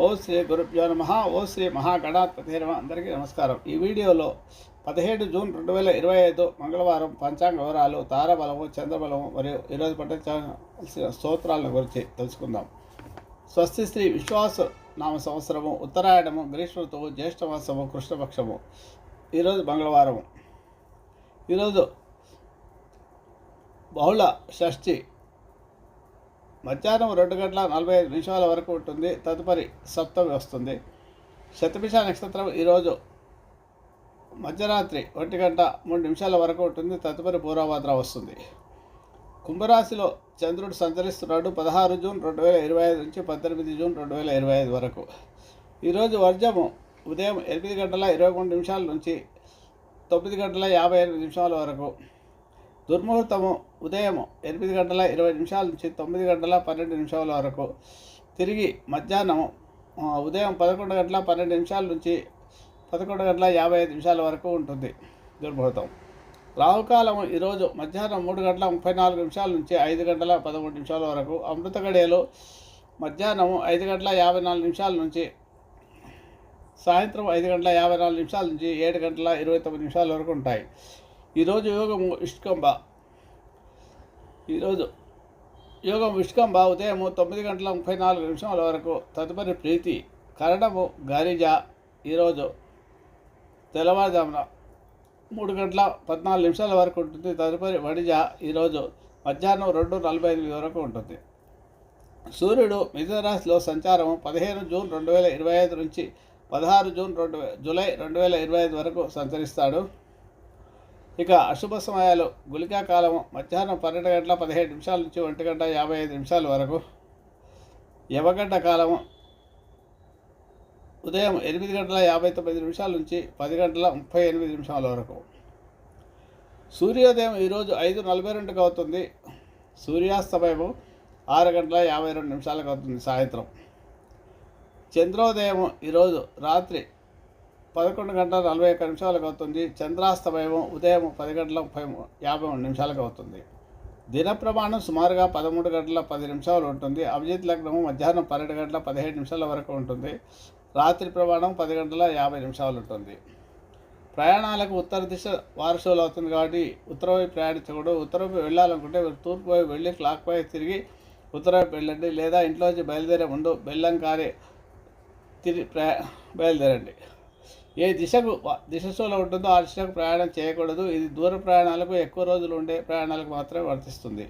ఓ శ్రీ గురుభ్యో నమ ఓ శ్రీ మహాగణాధిపతి నమ అందరికీ నమస్కారం. ఈ వీడియోలో పదిహేడు జూన్ రెండు వేల ఇరవై ఐదు మంగళవారం పంచాంగ వివరాలు తారబలము చంద్రబలము మరియు ఈరోజు పఠించాల్సిన స్తోత్రాలను గురించి తెలుసుకుందాం. స్వస్తి శ్రీ విశ్వాస నామ సంవత్సరము ఉత్తరాయణము గ్రీష్మ ఋతువు జ్యేష్ఠమాసము కృష్ణపక్షము. ఈరోజు మంగళవారము. ఈరోజు బహుళ షష్ఠి మధ్యాహ్నం రెండు గంటల నలభై ఐదు నిమిషాల వరకు ఉంటుంది. తదుపరి సప్తమి వస్తుంది. శతభిష నక్షత్రం ఈరోజు మధ్యరాత్రి ఒంటి గంట మూడు నిమిషాల వరకు ఉంటుంది. తదుపరి పూర్వభద్ర వస్తుంది. కుంభరాశిలో చంద్రుడు సంచరిస్తున్నాడు పదహారు జూన్ రెండు వేల ఇరవై ఐదు నుంచి పద్దెనిమిది జూన్ రెండు వేల ఇరవై ఐదు వరకు. ఈరోజు వర్జము ఉదయం ఎనిమిది గంటల ఇరవై మూడు నిమిషాల నుంచి తొమ్మిది గంటల యాభై ఎనిమిది నిమిషాల వరకు. దుర్ముహూర్తము ఉదయం ఎనిమిది గంటల ఇరవై నిమిషాల నుంచి తొమ్మిది గంటల పన్నెండు నిమిషాల వరకు. తిరిగి మధ్యాహ్నం ఉదయం పదకొండు గంటల పన్నెండు నిమిషాల నుంచి పదకొండు గంటల యాభై ఐదు నిమిషాల వరకు ఉంటుంది దుర్ముహూర్తం. రాహుకాలం ఈరోజు మధ్యాహ్నం మూడు గంటల ముప్పై నాలుగు నిమిషాల నుంచి ఐదు గంటల పదమూడు నిమిషాల వరకు. అమృత గడియలు మధ్యాహ్నం ఐదు గంటల యాభై నాలుగు నిమిషాల నుంచి సాయంత్రం ఐదు గంటల యాభై నాలుగు నిమిషాల నుంచి ఏడు గంటల ఇరవై తొమ్మిది నిమిషాల వరకు ఉంటాయి. ఈరోజు యోగము ఇష్కంబ ఈరోజు యోగం ఇష్కంబ ఉదయము తొమ్మిది గంటల ముప్పై నాలుగు నిమిషాల వరకు తదుపరి ప్రీతి కరణము గరిజ. ఈరోజు తెల్లవారుజామున మూడు గంటల పద్నాలుగు నిమిషాల వరకు ఉంటుంది. తదుపరి వణిజ ఈరోజు మధ్యాహ్నం రెండు నలభై ఎనిమిది వరకు ఉంటుంది. సూర్యుడు మిథునరాశిలో సంచారం పదిహేను జూన్ రెండు వేల ఇరవై ఐదు నుంచి పదహారు జూన్ రెండు జూలై రెండు వేల ఇరవై ఐదు వరకు సంచరిస్తాడు. ఇక అశుభ సమయాలు. గుళికా కాలము. మధ్యాహ్నం పన్నెండు గంటల పదిహేడు నిమిషాల నుంచి ఒంటి గంట యాభై ఐదు నిమిషాల వరకు. యవగంట కాలము. ఉదయం ఎనిమిది గంటల యాభై తొమ్మిది నిమిషాల నుంచి పది గంటల ముప్పై ఎనిమిది నిమిషాల వరకు. సూర్యోదయం ఈరోజు ఐదు నలభై రెండుకి అవుతుంది సూర్యాస్తమయము ఆరు గంటల యాభై రెండు నిమిషాలకు అవుతుంది సాయంత్రం. చంద్రోదయం ఈరోజు రాత్రి పదకొండు గంటల నలభై ఒక్క నిమిషాలకు అవుతుంది. చంద్రాస్తమయం ఉదయం పది గంటల ముప్పై యాభై మూడు నిమిషాలకు అవుతుంది. దిన ప్రమాణం సుమారుగా పదమూడు గంటల పది నిమిషాలు ఉంటుంది. అభిజిత్ లగ్నము మధ్యాహ్నం పన్నెండు గంటల పదిహేడు నిమిషాల వరకు ఉంటుంది. రాత్రి ప్రమాణం పది గంటల యాభై నిమిషాలు ఉంటుంది. ప్రయాణాలకు ఉత్తర దిశ వారసులు అవుతుంది కాబట్టి ఉత్తర వైపు ప్రయాణించకూడదు. ఉత్తర వైపు వెళ్ళాలనుకుంటే మీరు తూర్పు వైపు వెళ్ళి క్లాక్ వైపు తిరిగి ఉత్తర వైపు వెళ్ళండి లేదా ఇంట్లోంచి బయలుదేరే ముందు బెల్లం కారే తిరిగి ప్రయా బయలుదేరండి. ఏ దిశకు వ- దిశలో ఉంటుందో ఆ దిశకు ప్రయాణం చేయకూడదు. ఇది దూర ప్రయాణాలకు ఎక్కువ రోజులు ఉండే ప్రయాణాలకు మాత్రమే వర్తిస్తుంది.